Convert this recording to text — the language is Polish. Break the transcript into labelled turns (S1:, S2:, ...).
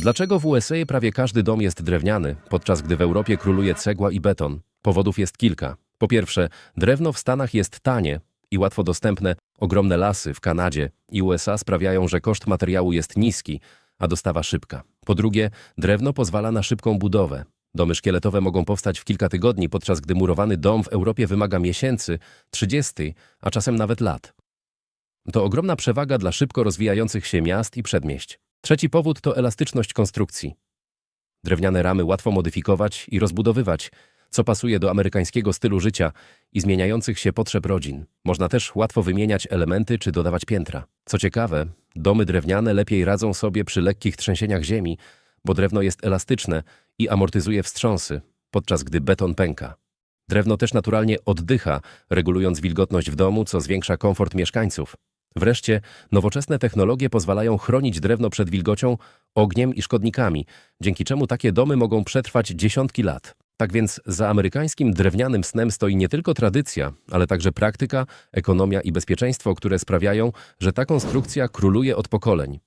S1: Dlaczego w USA prawie każdy dom jest drewniany, podczas gdy w Europie króluje cegła i beton? Powodów jest kilka. Po pierwsze, drewno w Stanach jest tanie i łatwo dostępne. Ogromne lasy w Kanadzie i USA sprawiają, że koszt materiału jest niski, a dostawa szybka. Po drugie, drewno pozwala na szybką budowę. Domy szkieletowe mogą powstać w kilka tygodni, podczas gdy murowany dom w Europie wymaga miesięcy, 30, a czasem nawet lat. To ogromna przewaga dla szybko rozwijających się miast i przedmieść. Trzeci powód to elastyczność konstrukcji. Drewniane ramy łatwo modyfikować i rozbudowywać, co pasuje do amerykańskiego stylu życia i zmieniających się potrzeb rodzin. Można też łatwo wymieniać elementy czy dodawać piętra. Co ciekawe, domy drewniane lepiej radzą sobie przy lekkich trzęsieniach ziemi, bo drewno jest elastyczne i amortyzuje wstrząsy, podczas gdy beton pęka. Drewno też naturalnie oddycha, regulując wilgotność w domu, co zwiększa komfort mieszkańców. Wreszcie, nowoczesne technologie pozwalają chronić drewno przed wilgocią, ogniem i szkodnikami, dzięki czemu takie domy mogą przetrwać dziesiątki lat. Tak więc za amerykańskim drewnianym snem stoi nie tylko tradycja, ale także praktyka, ekonomia i bezpieczeństwo, które sprawiają, że ta konstrukcja króluje od pokoleń.